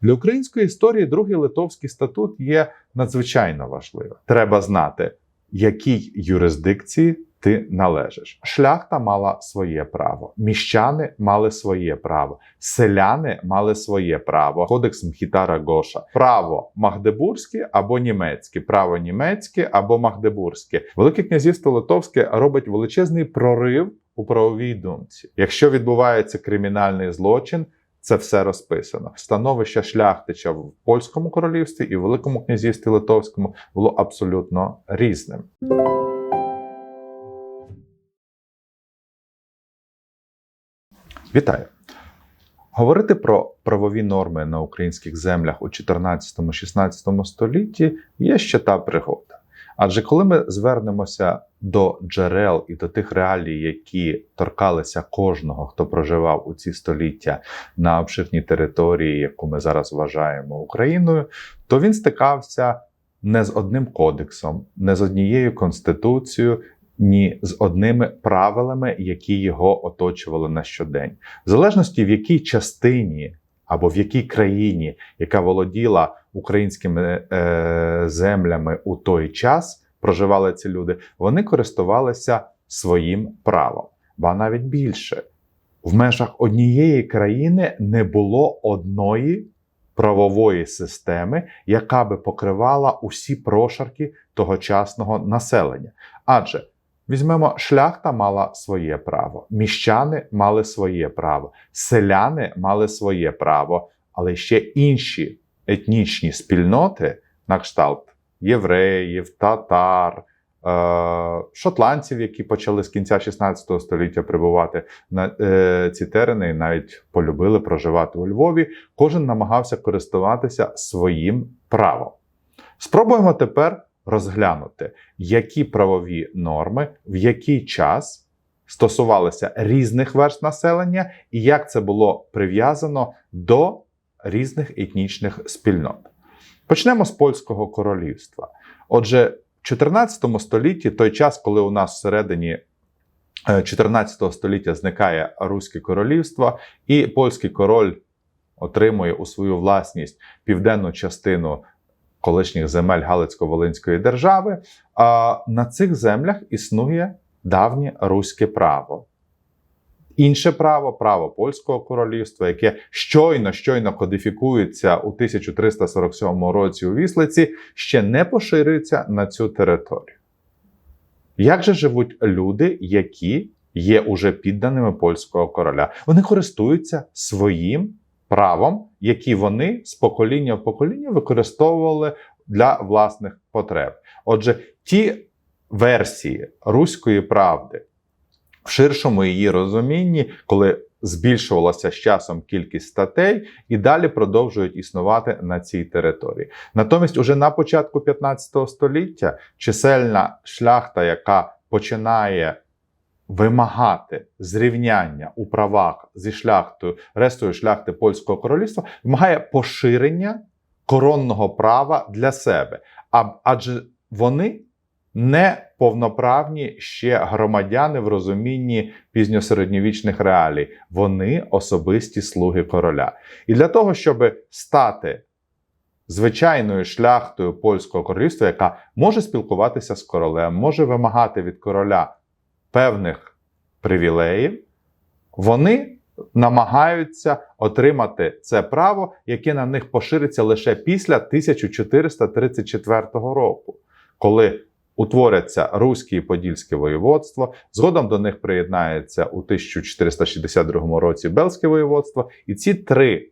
Для української історії другий литовський статут є надзвичайно важливим. Треба знати, якій юрисдикції ти належиш. Шляхта мала своє право, міщани мали своє право, селяни мали своє право. Кодекс Мхітара Гоша. Право магдебурзьке або німецьке, право німецьке або магдебурзьке. Велике князівство Литовське робить величезний прорив у правовій думці. Якщо відбувається кримінальний злочин. Це все розписано. Становище шляхтича в польському королівстві і в Великому князівстві Литовському було абсолютно різним. Вітаю! Говорити про правові норми на українських землях у 14-16 столітті є ще та пригода. Адже коли ми звернемося до джерел і до тих реалій, які торкалися кожного, хто проживав у ці століття на обширній території, яку ми зараз вважаємо Україною, то він стикався не з одним кодексом, не з однією конституцією, ні з одними правилами, які його оточували на щодень, в залежності в якій частині або в якій країні, яка володіла українськими е, землями у той час, проживали ці люди, вони користувалися своїм правом. Ба навіть більше в межах однієї країни не було одної правової системи, яка би покривала усі прошарки тогочасного населення. Адже Візьмемо, шляхта мала своє право, міщани мали своє право, селяни мали своє право, але ще інші етнічні спільноти, на кшталт євреїв, татар, е- шотландців, які почали з кінця 16 століття прибувати на е- ці терени і навіть полюбили проживати у Львові, кожен намагався користуватися своїм правом. Спробуємо тепер розглянути, які правові норми в який час стосувалися різних верст населення, і як це було прив'язано до різних етнічних спільнот. Почнемо з польського королівства. Отже, в 14 столітті, той час, коли у нас всередині 14 століття зникає Руське королівство, і польський король отримує у свою власність південну частину колишніх земель Галицько-Волинської держави, а на цих землях існує давнє руське право. Інше право, право польського королівства, яке щойно щойно кодифікується у 1347 році у Віслиці, ще не поширюється на цю територію. Як же живуть люди, які є уже підданими польського короля? Вони користуються своїм правом, які вони з покоління в покоління використовували для власних потреб. Отже, ті версії руської правди в ширшому її розумінні, коли збільшувалася з часом кількість статей, і далі продовжують існувати на цій території. Натомість, уже на початку 15 століття чисельна шляхта, яка починає вимагати зрівняння у правах зі шляхтою, рештою шляхти польського королівства, вимагає поширення коронного права для себе. Адже вони не повноправні ще громадяни в розумінні пізньосередньовічних реалій. Вони особисті слуги короля. І для того, щоб стати звичайною шляхтою польського королівства, яка може спілкуватися з королем, може вимагати від короля певних привілеїв, вони намагаються отримати це право, яке на них пошириться лише після 1434 року, коли утворяться Руське і Подільське воєводство. Згодом до них приєднається у 1462 році Бельське воєводство, і ці три.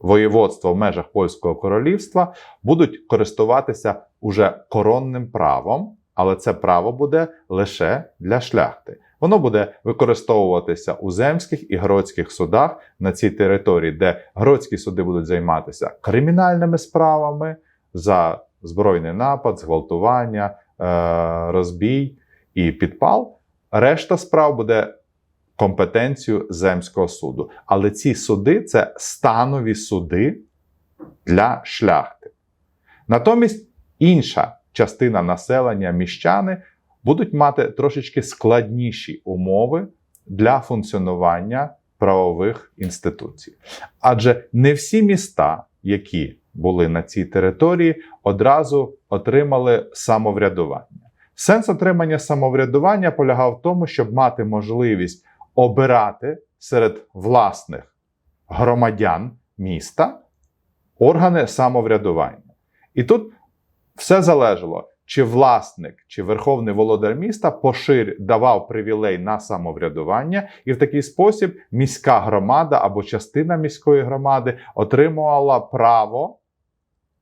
Воєводства в межах польського королівства будуть користуватися уже коронним правом, але це право буде лише для шляхти. Воно буде використовуватися у земських і городських судах на цій території, де городські суди будуть займатися кримінальними справами за збройний напад, зґвалтування, е, розбій і підпал. Решта справ буде компетенцією земського суду. Але ці суди це станові суди для шляхти. Натомість інша частина населення міщани будуть мати трошечки складніші умови для функціонування правових інституцій. Адже не всі міста, які були на цій території, одразу отримали самоврядування. Сенс отримання самоврядування полягав в тому, щоб мати можливість обирати серед власних громадян міста органи самоврядування. І тут все залежало, чи власник, чи верховний володар міста пошир давав привілей на самоврядування, і в такий спосіб міська громада або частина міської громади отримувала право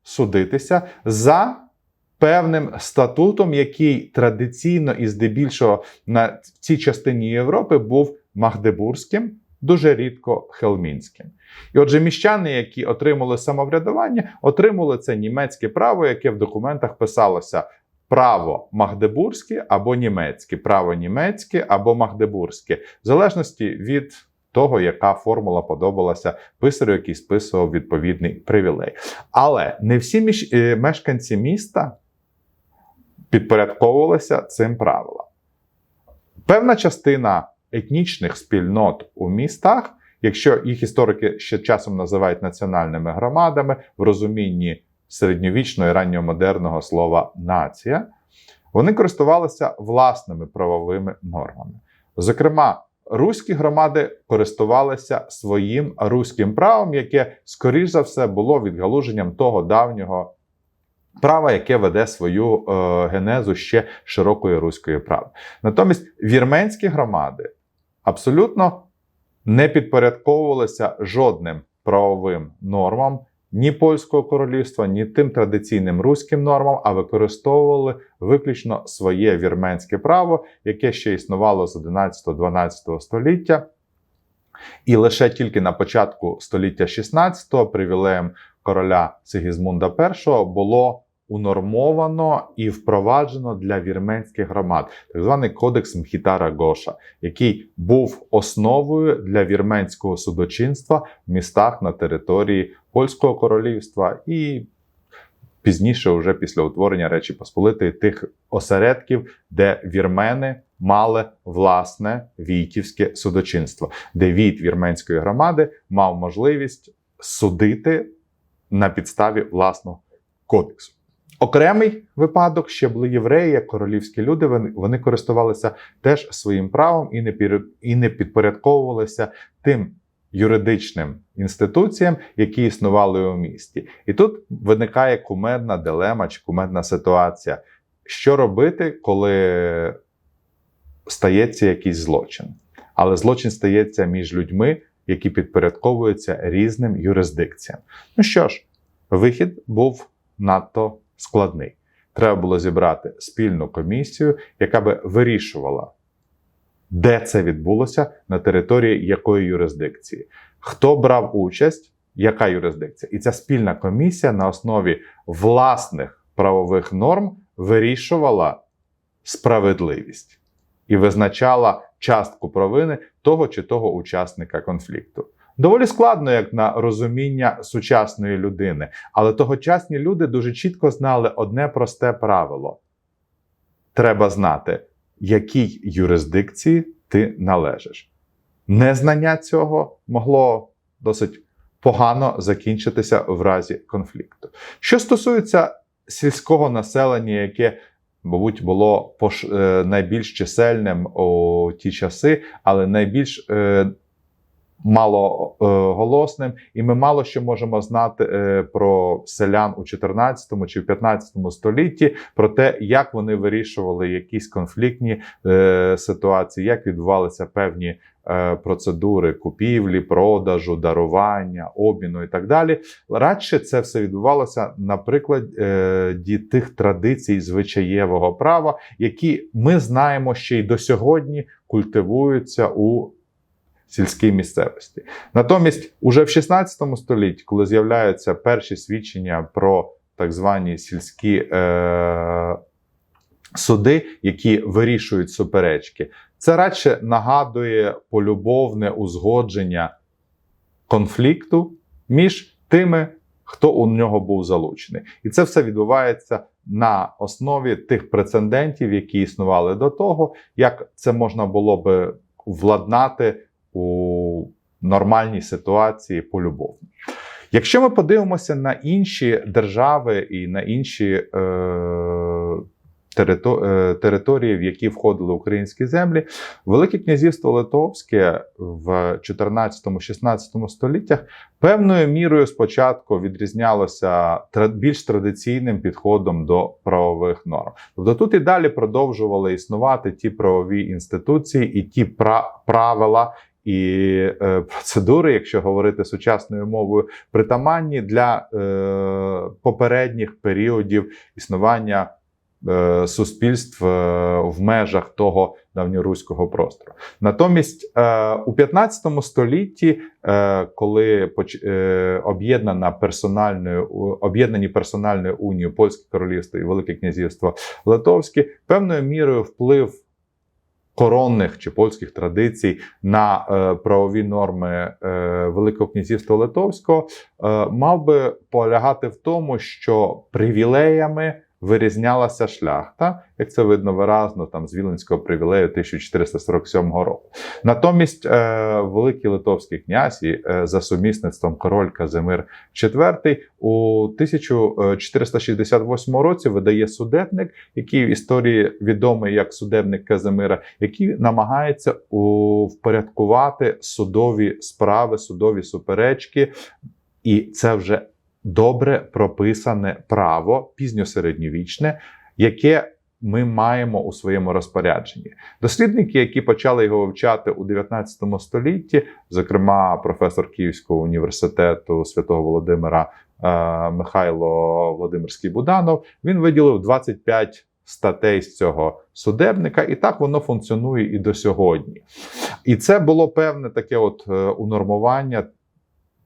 судитися за певним статутом, який традиційно і здебільшого на цій частині Європи був магдебурзьким, дуже рідко хелмінським. І отже, міщани, які отримали самоврядування, отримали це німецьке право, яке в документах писалося право магдебурзьке або німецьке, право німецьке або магдебурзьке, в залежності від того, яка формула подобалася писарю, який списував відповідний привілей. Але не всі між... е, мешканці міста підпорядковувалися цим правилам. Певна частина етнічних спільнот у містах, якщо їх історики ще часом називають національними громадами, в розумінні середньовічного і ранньомодерного слова нація, вони користувалися власними правовими нормами. Зокрема, руські громади користувалися своїм руським правом, яке, скоріш за все, було відгалуженням того давнього права, яке веде свою е, генезу ще широкої руської правди. Натомість вірменські громади абсолютно не підпорядковувалися жодним правовим нормам ні польського королівства, ні тим традиційним руським нормам, а використовували виключно своє вірменське право, яке ще існувало з 11-12 століття. І лише тільки на початку століття 16-го привілеєм короля Сигізмунда І було унормовано і впроваджено для вірменських громад так званий кодекс Мхітара Гоша, який був основою для вірменського судочинства в містах на території Польського королівства і пізніше, вже після утворення Речі Посполитої, тих осередків, де вірмени мали власне війтівське судочинство, де війт вірменської громади мав можливість судити на підставі власного кодексу. Окремий випадок ще були євреї, як королівські люди. Вони, користувалися теж своїм правом і не і не підпорядковувалися тим юридичним інституціям, які існували у місті. І тут виникає кумедна дилема чи кумедна ситуація. Що робити, коли стається якийсь злочин? Але злочин стається між людьми, які підпорядковуються різним юрисдикціям. Ну що ж, вихід був надто складний. Треба було зібрати спільну комісію, яка би вирішувала, де це відбулося, на території якої юрисдикції, хто брав участь, яка юрисдикція. І ця спільна комісія на основі власних правових норм вирішувала справедливість і визначала частку провини того чи того учасника конфлікту. Доволі складно, як на розуміння сучасної людини, але тогочасні люди дуже чітко знали одне просте правило: треба знати, якій юрисдикції ти належиш. Незнання цього могло досить погано закінчитися в разі конфлікту. Що стосується сільського населення, яке Мабуть, було е, найбільш чисельним у ті часи, але найбільш е, малоголосним, і ми мало що можемо знати е, про селян у 14 чи в 15 столітті, про те, як вони вирішували якісь конфліктні е, ситуації, як відбувалися певні е, процедури купівлі, продажу, дарування, обміну і так далі. Радше це все відбувалося на прикладі тих традицій звичаєвого права, які ми знаємо ще й до сьогодні культивуються у сільській місцевості. Натомість, уже в 16 столітті, коли з'являються перші свідчення про так звані сільські е, суди, які вирішують суперечки, це радше нагадує полюбовне узгодження конфлікту між тими, хто у нього був залучений. І це все відбувається на основі тих прецедентів, які існували до того, як це можна було би владнати у нормальній ситуації полюбовно. Якщо ми подивимося на інші держави і на інші е, е, території, в які входили українські землі, Велике князівство Литовське в 14-16 століттях певною мірою спочатку відрізнялося більш традиційним підходом до правових норм. Тобто тут і далі продовжували існувати ті правові інституції і ті пра- правила. І е, процедури, якщо говорити сучасною мовою, притаманні для е, попередніх періодів існування е, суспільств в межах того давньоруського простору. Натомість у 15 столітті, коли об'єднана персональною об'єднані персональною унією Польське королівство і Велике князівство Литовське, певною мірою вплив коронних чи польських традицій на е, правові норми е, Великого князівства Литовського е, мав би полягати в тому, що привілеями вирізнялася шляхта, як це видно виразно там з Віленського привілею 1447 року. Натомість е, великий литовський князь і е, за сумісництвом король Казимир IV у 1468 році видає судебник, який в історії відомий як судебник Казимира, який намагається у, впорядкувати судові справи, судові суперечки, і це вже добре прописане право пізньосередньовічне, яке ми маємо у своєму розпорядженні. Дослідники, які почали його вивчати у 19 столітті, зокрема професор Київського університету святого Володимира е, Михайло Володимирський Буданов, він виділив 25 статей з цього судебника, і так воно функціонує і до сьогодні. І це було певне таке от е, унормування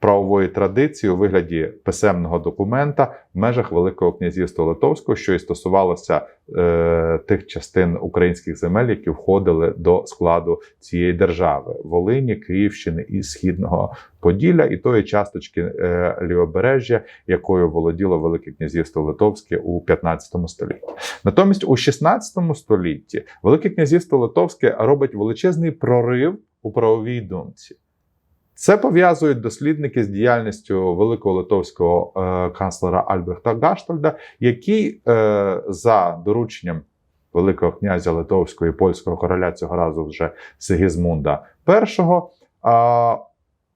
правової традиції у вигляді писемного документа в межах Великого князівства Литовського, що і стосувалося е, тих частин українських земель, які входили до складу цієї держави Волині, Київщини і Східного Поділля, і тої часточки е, лівобережжя, якою володіло Велике князівство Литовське у 15 столітті. Натомість у 16 столітті Велике князівство Литовське робить величезний прорив у правовій думці. Це пов'язують дослідники з діяльністю великого литовського е, канцлера Альбрехта Гаштальда, який е, за дорученням великого князя Литовського і польського короля цього разу вже Сигізмунда І, е,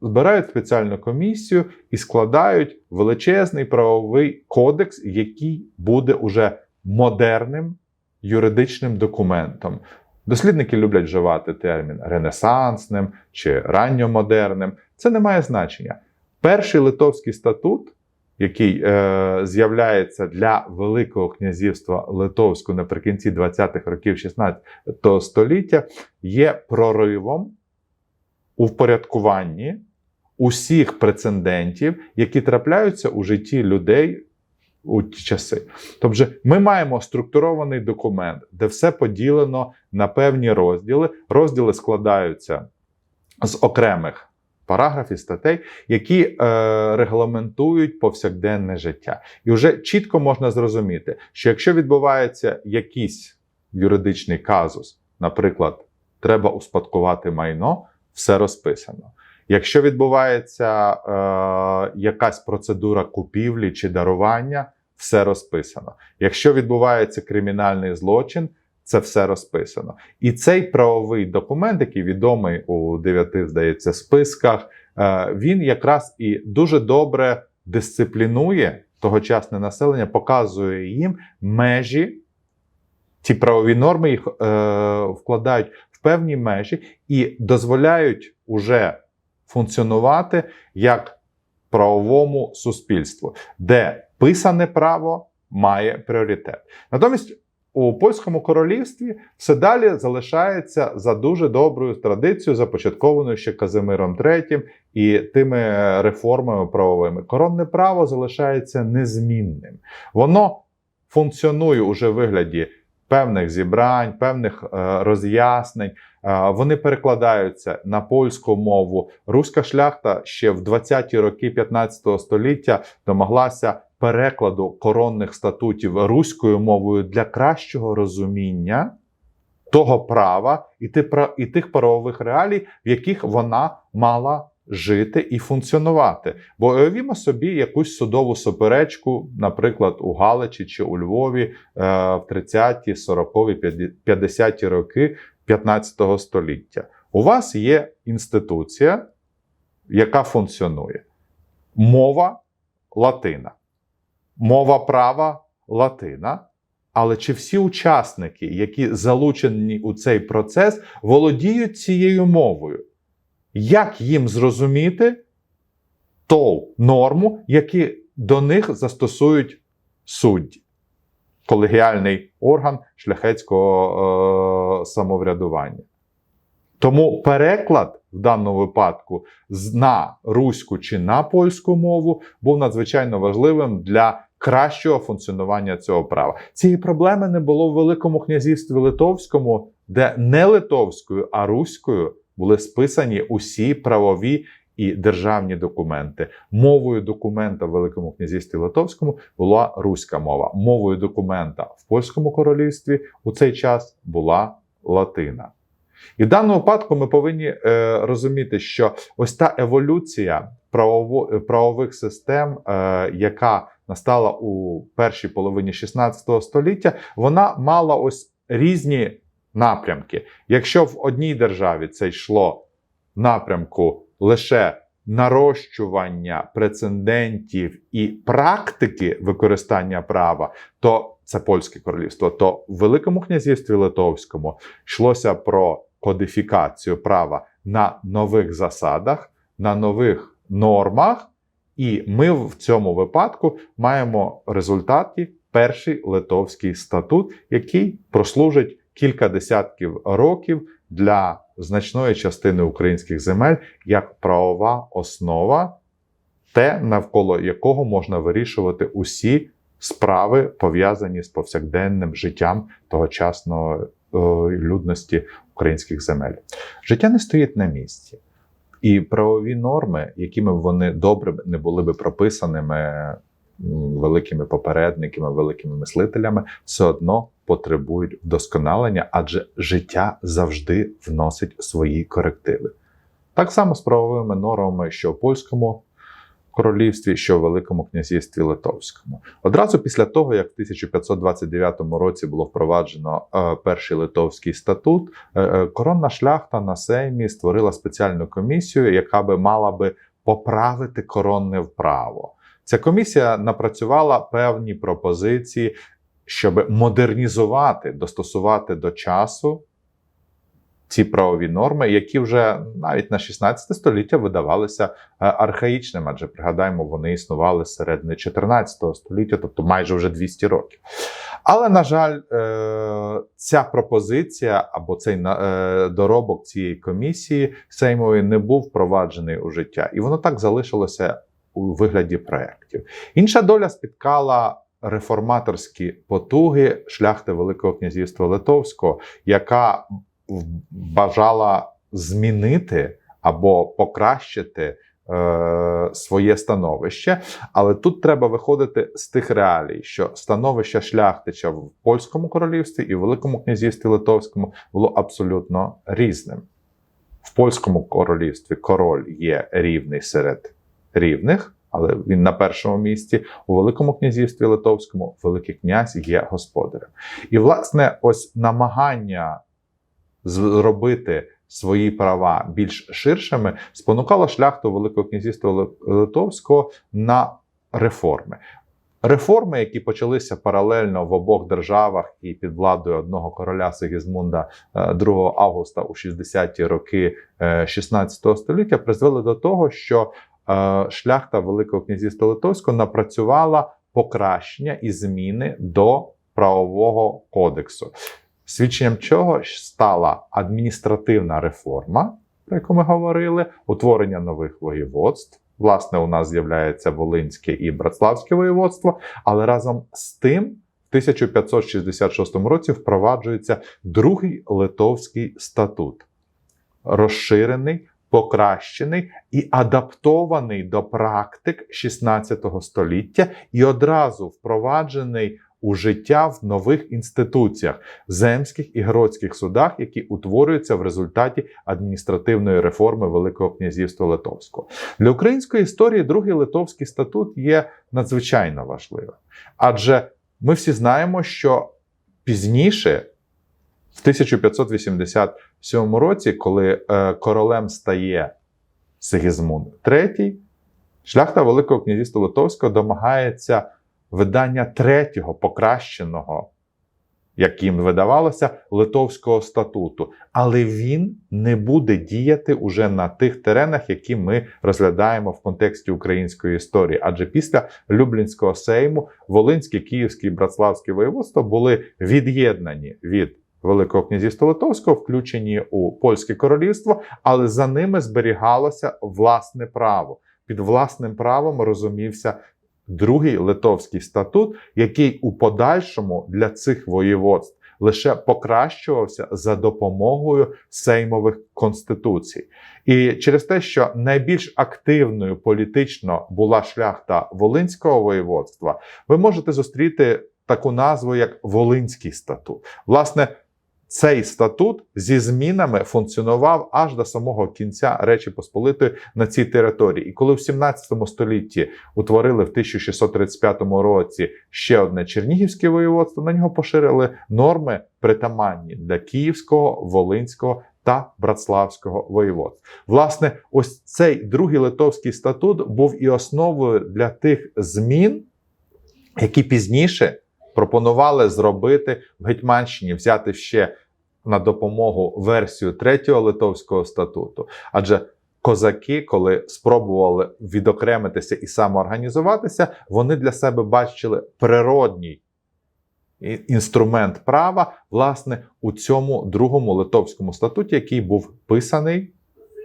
збирають спеціальну комісію і складають величезний правовий кодекс, який буде уже модерним юридичним документом. Дослідники люблять вживати термін ренесансним чи ранньомодерним. Це не має значення. Перший литовський статут, який е, з'являється для Великого князівства Литовського наприкінці 20-х років 16 століття, є проривом у впорядкуванні усіх прецедентів, які трапляються у житті людей у ті часи. Тобто, ми маємо структурований документ, де все поділено на певні розділи. Розділи складаються з окремих параграфів статей, які е, регламентують повсякденне життя. І вже чітко можна зрозуміти, що якщо відбувається якийсь юридичний казус, наприклад, треба успадкувати майно, все розписано. Якщо відбувається е, якась процедура купівлі чи дарування, все розписано. Якщо відбувається кримінальний злочин, це все розписано. І цей правовий документ, який відомий у дев'яти, здається, списках, е, він якраз і дуже добре дисциплінує тогочасне населення, показує їм межі. Ці правові норми їх е, вкладають в певні межі і дозволяють уже функціонувати як правовому суспільству, де писане право має пріоритет. Натомість у польському королівстві все далі залишається за дуже доброю традицією, започаткованою ще Казимиром III і тими реформами правовими. Коронне право залишається незмінним. Воно функціонує уже в вигляді певних зібрань, певних е, роз'яснень. Е, Вони перекладаються на польську мову. Руська шляхта ще в 20-ті роки 15 століття домоглася перекладу коронних статутів руською мовою для кращого розуміння того права і, тих правових реалій, в яких вона мала жити і функціонувати. Бо уявімо собі якусь судову суперечку, наприклад, у Галичі чи у Львові е, в 30-ті, 40-ві, 50-ті роки 15 століття. У вас є інституція, яка функціонує. Мова латина, мова права латина. Але чи всі учасники, які залучені у цей процес, володіють цією мовою? Як їм зрозуміти ту норму, які до них застосують судді? Колегіальний орган шляхетського е, самоврядування. Тому переклад в даному випадку на руську чи на польську мову був надзвичайно важливим для кращого функціонування цього права. Цієї проблеми не було в Великому князівстві Литовському, де не литовською, а руською були списані усі правові і державні документи. Мовою документа в Великому князівстві Литовському була руська мова. Мовою документа в польському королівстві у цей час була латина. І в даному випадку ми повинні е, розуміти, що ось та еволюція правово, правових систем, е, яка настала у першій половині 16 століття, вона мала ось різні напрямки. Якщо в одній державі це йшло напрямку лише нарощування прецедентів і практики використання права, то це польське королівство, то в Великому князівстві Литовському йшлося про кодифікацію права на нових засадах, на нових нормах. І ми в цьому випадку маємо в результаті перший литовський статут, який прослужить кілька десятків років для значної частини українських земель як правова основа, те, навколо якого можна вирішувати усі справи, пов'язані з повсякденним життям тогочасної е, людності українських земель. Життя не стоїть на місці. І правові норми, якими вони добре не були би прописаними великими попередниками, великими мислителями, все одно потребують вдосконалення, адже життя завжди вносить свої корективи. Так само з правовими нормами, що в польському королівстві, що в Великому князівстві Литовському. Одразу після того, як в 1529 році було впроваджено е, перший литовський статут, е, е, коронна шляхта на Сеймі створила спеціальну комісію, яка би мала би поправити коронне вправо. Ця комісія напрацювала певні пропозиції, щоб модернізувати, достосувати до часу ці правові норми, які вже навіть на 16 століття видавалися е, архаїчними, адже пригадаємо, вони існували з середини 14 століття, тобто майже вже 200 років. Але, на жаль, е, ця пропозиція або цей е, доробок цієї комісії Сеймової не був впроваджений у життя, і воно так залишилося у вигляді проєктів. Інша доля спіткала реформаторські потуги шляхти Великого князівства Литовського, яка бажала змінити або покращити е, своє становище. Але тут треба виходити з тих реалій, що становище шляхтича в польському королівстві і в Великому князівстві Литовському було абсолютно різним. В польському королівстві король є рівний серед рівних, але він на першому місці. У Великому князівстві Литовському Великий князь є господарем. І, власне, ось намагання зробити свої права більш ширшими спонукало шляхту Великого князівства Литовського на реформи. Реформи, які почалися паралельно в обох державах і під владою одного короля Сигізмунда е, 2 августа у 60-ті роки е, 16 століття, призвели до того, що е, шляхта Великого князівства Литовського напрацювала покращення і зміни до правового кодексу. Свідченням чого стала адміністративна реформа, про яку ми говорили, утворення нових воєводств. Власне, у нас з'являється Волинське і Братславське воєводство, але разом з тим, в 1566 році впроваджується другий литовський статут, розширений, покращений і адаптований до практик 16 століття, і одразу впроваджений у життя в нових інституціях, земських і гродських судах, які утворюються в результаті адміністративної реформи Великого князівства Литовського. Для української історії другий литовський статут є надзвичайно важливим, адже ми всі знаємо, що пізніше, в 1587 році, коли е, королем стає Сигізмунд III, шляхта Великого князівства Литовського домагається видання третього покращеного, як їм видавалося, Литовського статуту. Але він не буде діяти уже на тих теренах, які ми розглядаємо в контексті української історії. Адже після Люблінського сейму Волинське, Київське і Братславське воєводство були від'єднані від Великого князівства Литовського, включені у польське королівство, але за ними зберігалося власне право. Під власним правом розумівся другий литовський статут, який у подальшому для цих воєводств лише покращувався за допомогою сеймових конституцій. І через те, що найбільш активною політично була шляхта Волинського воєводства, ви можете зустріти таку назву як Волинський статут. Власне, цей статут зі змінами функціонував аж до самого кінця Речі Посполитої на цій території. І коли в 17 столітті утворили в 1635 році ще одне Чернігівське воєводство, на нього поширили норми притаманні для Київського, Волинського та Братславського воєводств. Власне, ось цей другий литовський статут був і основою для тих змін, які пізніше пропонували зробити в Гетьманщині, взяти ще на допомогу версію третього литовського статуту. Адже козаки, коли спробували відокремитися і самоорганізуватися, вони для себе бачили природній інструмент права, власне, у цьому другому литовському статуті, який був писаний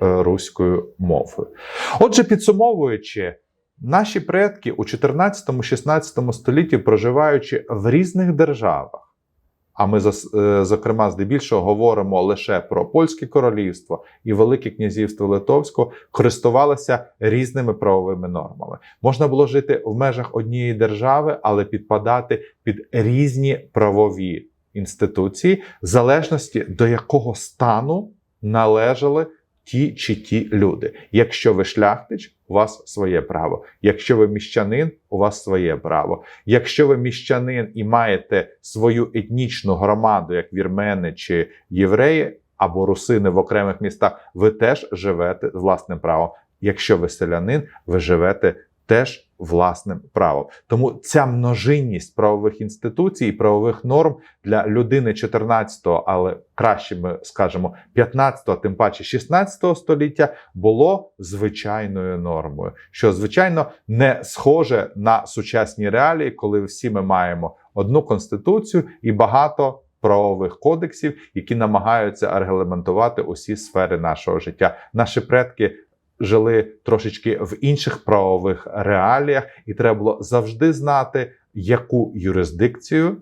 е, руською мовою. Отже, підсумовуючи, Наші предки у 14-16 столітті, проживаючи в різних державах, а ми е, зокрема здебільшого говоримо лише про польське королівство і Велике князівство Литовського, користувалися різними правовими нормами. Можна було жити в межах однієї держави, але підпадати під різні правові інституції, в залежності до якого стану належали ті чи ті люди. Якщо ви шляхтич, у вас своє право. Якщо ви міщанин, у вас своє право. Якщо ви міщанин і маєте свою етнічну громаду, як вірмени чи євреї або русини в окремих містах, ви теж живете власним правом. Якщо ви селянин, ви живете теж власним правом. Тому ця множинність правових інституцій і правових норм для людини 14-го, але краще ми скажемо 15-го, тим паче 16-го століття, було звичайною нормою, що звичайно не схоже на сучасні реалії, коли всі ми маємо одну конституцію і багато. Правових кодексів, які намагаються регламентувати усі сфери нашого життя. Наші предки жили трошечки в інших правових реаліях, і треба було завжди знати, яку юрисдикцію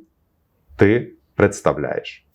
ти представляєш.